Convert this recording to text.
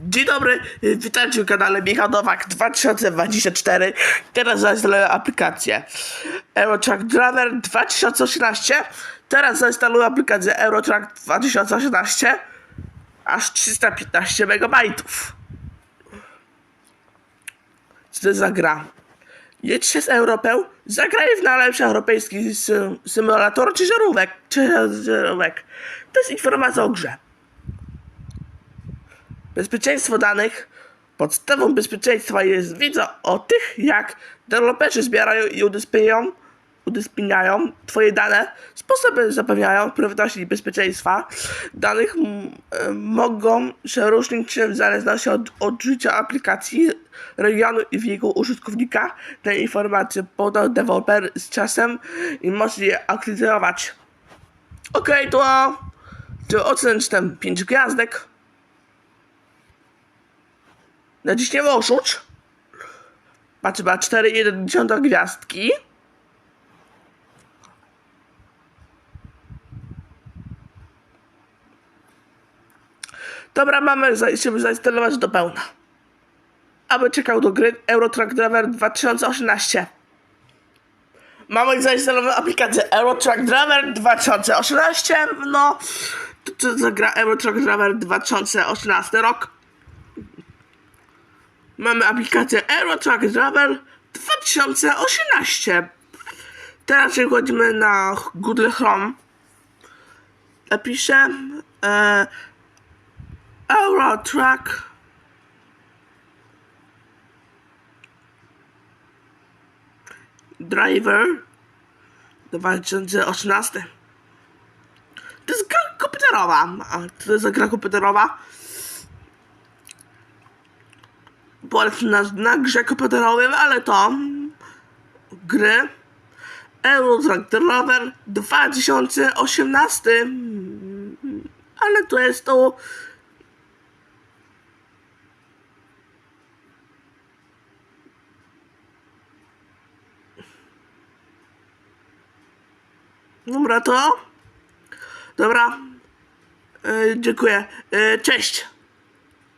Dzień dobry, witajcie w kanale Michał Nowak 2024. Teraz zainstaluję aplikację Eurotrack Driver 2018. Teraz zainstaluję aplikację Eurotrack 2018. Aż 315 MB. Co to za gra? Jedźcie z Europę, zagraj w najlepszy europejski sym- symulator ciężarówek. Ciężarówek. To jest informacja o grze. Bezpieczeństwo danych. Podstawą bezpieczeństwa jest wiedza o tych, jak deweloperzy zbierają i udostępniają, udostępniają Twoje dane. Sposoby zapewniają prywatności i bezpieczeństwa danych e, mogą się różnić w zależności od odczucia aplikacji, regionu i wieku użytkownika. Te informacje podał deweloper z czasem i może je aktualizować. Okej, to, to ocenić tam 5 gwiazdek. Naciśniemy oszuć. Patrzę, ma 4,1 gwiazdki. Dobra, mamy, chcemy zainstalować do pełna. Aby czekał do gry Eurotrack Driver 2018. Mamy zainstalowaną aplikację Eurotrack Driver 2018. No, to co za gra Eurotrack Driver 2018 rok. Mamy aplikację Eurotrack Driver 2018. Teraz przechodzimy na Google Chrome. Napiszę e, Eurotrack Driver 2018. To jest gra komputerowa. To jest gra komputerowa. Polega na, grze komputerowym, ale to gry Eurotrack Driver 2018 ale to jest to Dobra to? Dobra. E, Dziękuję. E, Cześć